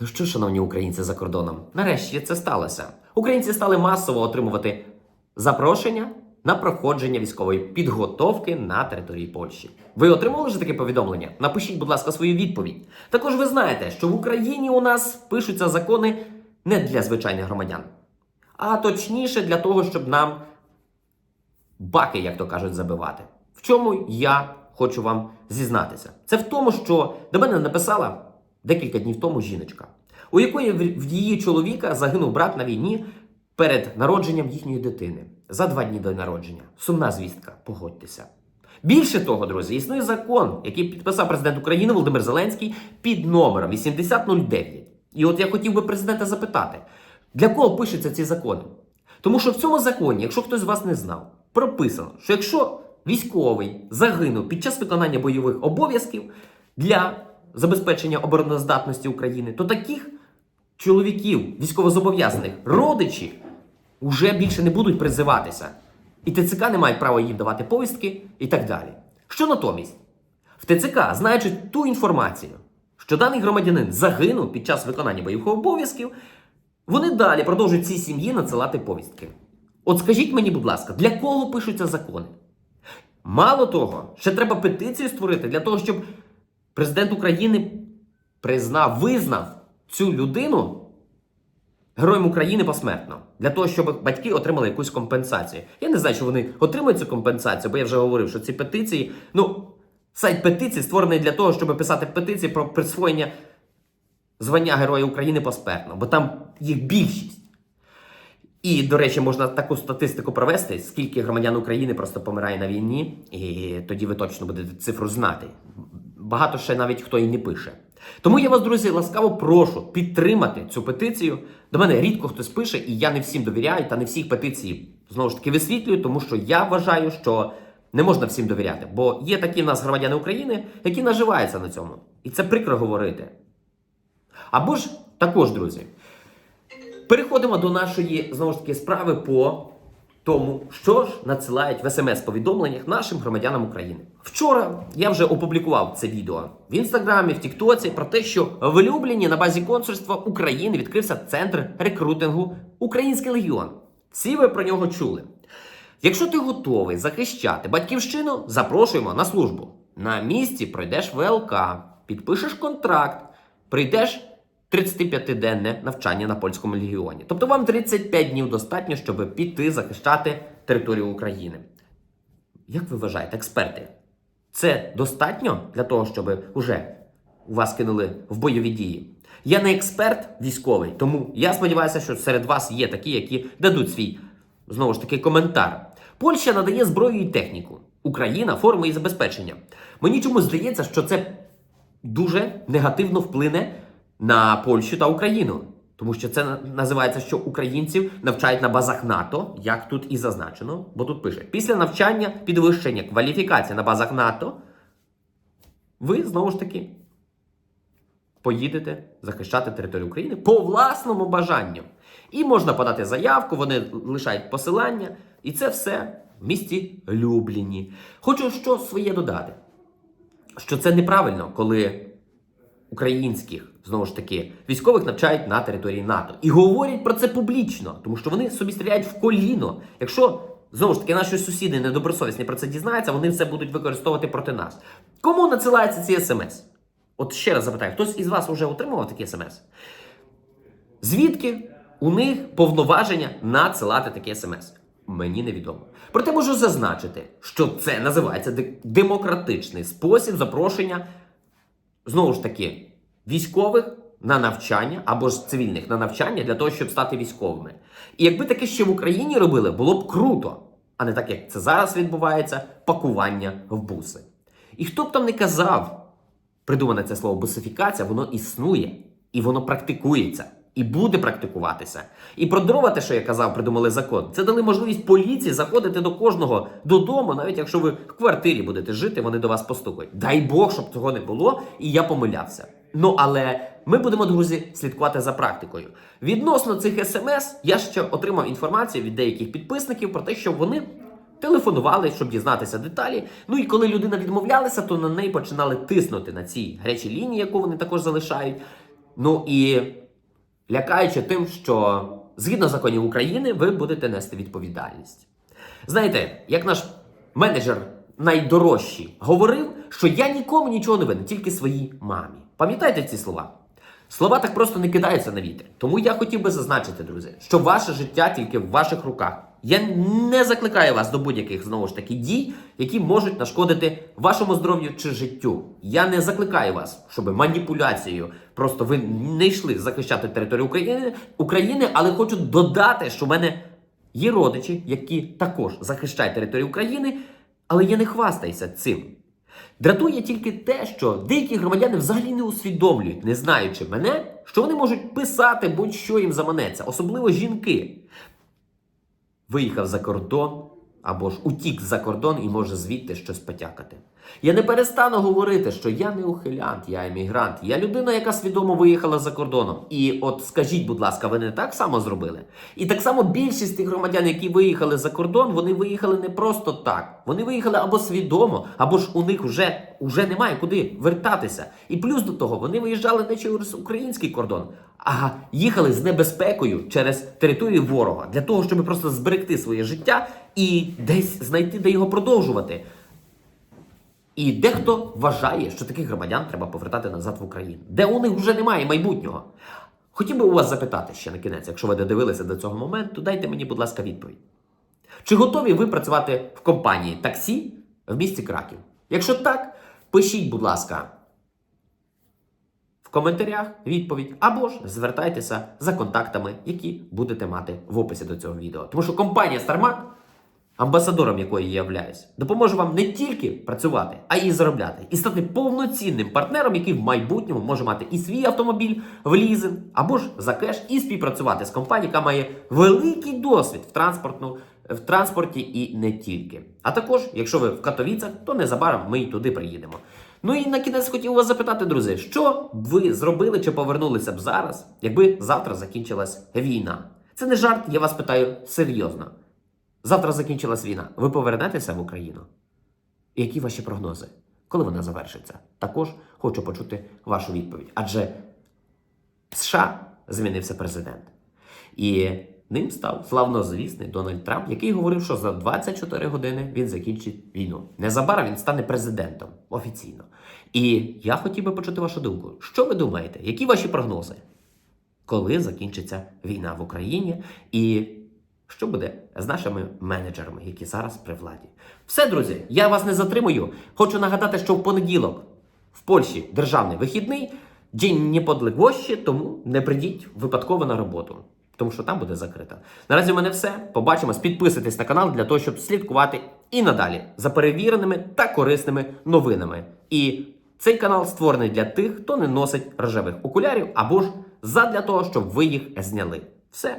Ну що, шановні українці за кордоном, нарешті це сталося. Українці стали масово отримувати запрошення на проходження військової підготовки на території Польщі. Ви отримали вже таке повідомлення? Напишіть, будь ласка, свою відповідь. Також ви знаєте, що в Україні у нас пишуться закони не для звичайних громадян, а точніше для того, щоб нам баки, як то кажуть, забивати. В чому я хочу вам зізнатися? Це в тому, що до мене написала декілька днів тому жіночка, у якої в її чоловіка загинув брат на війні перед народженням їхньої дитини за два дні до народження. Сумна звістка, погодьтеся. Більше того, друзі, існує закон, який підписав президент України Володимир Зеленський під номером 8009. І от я хотів би президента запитати, для кого пишуться ці закони? Тому що в цьому законі, якщо хтось з вас не знав, прописано, що якщо військовий загинув під час виконання бойових обов'язків для забезпечення обороноздатності України, то таких чоловіків, військовозобов'язаних, родичі вже більше не будуть призиватися. І ТЦК не мають права їм давати повістки і так далі. Що натомість? В ТЦК, знаючи ту інформацію, що даний громадянин загинув під час виконання бойових обов'язків, вони далі продовжують цій сім'ї надсилати повістки. От скажіть мені, будь ласка, для кого пишуться закони? Мало того, ще треба петицію створити для того, щоб президент України признав, визнав цю людину героєм України посмертно. Для того, щоб батьки отримали якусь компенсацію. Я не знаю, що вони отримають цю компенсацію, бо я вже говорив, що ці петиції, ну, сайт петиції створений для того, щоб писати петиції про присвоєння звання Героя України посмертно, бо там їх більшість. І, до речі, можна таку статистику провести, скільки громадян України просто помирає на війні, і тоді ви точно будете цифру знати. Багато ще навіть хто і не пише. Тому я вас, друзі, ласкаво прошу підтримати цю петицію. До мене рідко хтось пише, і я не всім довіряю, та не всіх петицій знову ж таки висвітлюю, тому що я вважаю, що не можна всім довіряти. Бо є такі в нас громадяни України, які наживаються на цьому. І це прикро говорити. Або ж також, друзі, Переходимо до нашої знову ж таки справи по тому, що ж надсилають в смс-повідомленнях нашим громадянам України. Вчора я вже опублікував це відео в інстаграмі, в Тіктоці про те, що в Любліні на базі консульства України відкрився центр рекрутингу Український легіон. Всі ви про нього чули. Якщо ти готовий захищати батьківщину, запрошуємо на службу. На місці пройдеш ВЛК, підпишеш контракт, прийдеш 35-денне навчання на польському легіоні. Тобто вам 35 днів достатньо, щоб піти захищати територію України. Як ви вважаєте, експерти? Це достатньо для того, щоб уже вас кинули в бойові дії? Я не експерт військовий, тому я сподіваюся, що серед вас є такі, які дадуть свій знову ж таки коментар. Польща надає зброю і техніку, Україна форму і забезпечення. Мені чомусь здається, що це дуже негативно вплине на Польщу та Україну. Тому що це називається, що українців навчають на базах НАТО, як тут і зазначено, бо тут пише: після навчання підвищення кваліфікації на базах НАТО, ви знову ж таки поїдете захищати територію України по власному бажанню. І можна подати заявку, вони лишають посилання, і це все в місті Любліні. Хочу що своє додати, що це неправильно, коли українських знову ж таки військових навчають на території НАТО і говорять про це публічно, тому що вони собі стріляють в коліно. Якщо знову ж таки наші сусіди недобросовісні про це дізнаються, вони це будуть використовувати проти нас. Кому надсилаються ці смс? От ще раз запитаю, хтось із вас вже отримував такі смс? Звідки у них повноваження надсилати такі смс? Мені невідомо. Проте можу зазначити, що це називається демократичний спосіб запрошення знову ж таки, військових на навчання або ж цивільних на навчання для того, щоб стати військовими. І якби таке ще в Україні робили, було б круто, а не так, як це зараз відбувається, пакування в буси. І хто б там не казав, придумане це слово бусифікація, воно існує і воно практикується. І буде практикуватися. І про дрова, те, що я казав, придумали закон. Це дали можливість поліції заходити до кожного додому, навіть якщо ви в квартирі будете жити, вони до вас постукають. Дай Бог, щоб цього не було, і я помилявся. Ну але ми будемо, друзі, слідкувати за практикою. Відносно цих смс, я ще отримав інформацію від деяких підписників про те, що вони телефонували, щоб дізнатися деталі. Ну і коли людина відмовлялася, то на неї починали тиснути на цій гарячій лінії, яку вони також залишають. Ну і лякаючи тим, що згідно законів України ви будете нести відповідальність. Знаєте, як наш менеджер найдорожчий говорив, що я нікому нічого не винен, тільки своїй мамі. Пам'ятаєте ці слова? Слова так просто не кидаються на вітер. Тому я хотів би зазначити, друзі, що ваше життя тільки в ваших руках. Я не закликаю вас до будь-яких знову ж таки дій, які можуть нашкодити вашому здоров'ю чи життю. Я не закликаю вас, щоб маніпуляцією просто ви не йшли захищати територію України, України, але хочу додати, що в мене є родичі, які також захищають територію України, але я не хвастаюся цим. Дратує тільки те, що деякі громадяни взагалі не усвідомлюють, не знаючи мене, що вони можуть писати будь-що їм заманеться, особливо жінки. Виїхав за кордон або ж утік за кордон і може звідти щось потякати. Я не перестану говорити, що я не ухилянт, я емігрант, я людина, яка свідомо виїхала за кордоном. І от скажіть, будь ласка, ви не так само зробили? І так само більшість тих громадян, які виїхали за кордон, вони виїхали не просто так. Вони виїхали або свідомо, або ж у них вже, вже немає куди вертатися. І плюс до того, вони виїжджали не через український кордон, а їхали з небезпекою через територію ворога для того, щоб просто зберегти своє життя і десь знайти, де його продовжувати. І дехто вважає, що таких громадян треба повертати назад в Україну, де у них вже немає майбутнього. Хотів би у вас запитати ще на кінець, якщо ви додивилися до цього моменту, дайте мені, будь ласка, відповідь. Чи готові ви працювати в компанії таксі в місті Краків? Якщо так, пишіть, будь ласка, в коментарях відповідь, або ж звертайтеся за контактами, які будете мати в описі до цього відео. Тому що компанія Стармак амбасадором якої я являюсь, допоможе вам не тільки працювати, а й заробляти, і стати повноцінним партнером, який в майбутньому може мати і свій автомобіль в лізинг, або ж за кеш, і співпрацювати з компанією, яка має великий досвід в транспортну. В транспорті і не тільки. А також, якщо ви в Катовіцях, то незабаром ми й туди приїдемо. Ну і на кінець хотів вас запитати, друзі, що б ви зробили чи повернулися б зараз, якби завтра закінчилась війна? Це не жарт, я вас питаю серйозно. Завтра закінчилась війна. Ви повернетеся в Україну? Які ваші прогнози? Коли вона завершиться? Також хочу почути вашу відповідь. Адже в США змінився президент. І ним став славнозвісний Дональд Трамп, який говорив, що за 24 години він закінчить війну. Незабаром він стане президентом офіційно. І я хотів би почути вашу думку. Що ви думаєте? Які ваші прогнози? Коли закінчиться війна в Україні? І що буде з нашими менеджерами, які зараз при владі? Все, друзі, я вас не затримую. Хочу нагадати, що в понеділок в Польщі державний вихідний, день неподлеглощі, тому не прийдіть випадково на роботу. Тому що там буде закрито. Наразі в мене все. Побачимось. Підписуйтесь на канал для того, щоб слідкувати і надалі за перевіреними та корисними новинами. І цей канал створений для тих, хто не носить рожевих окулярів або ж задля того, щоб ви їх зняли. Все.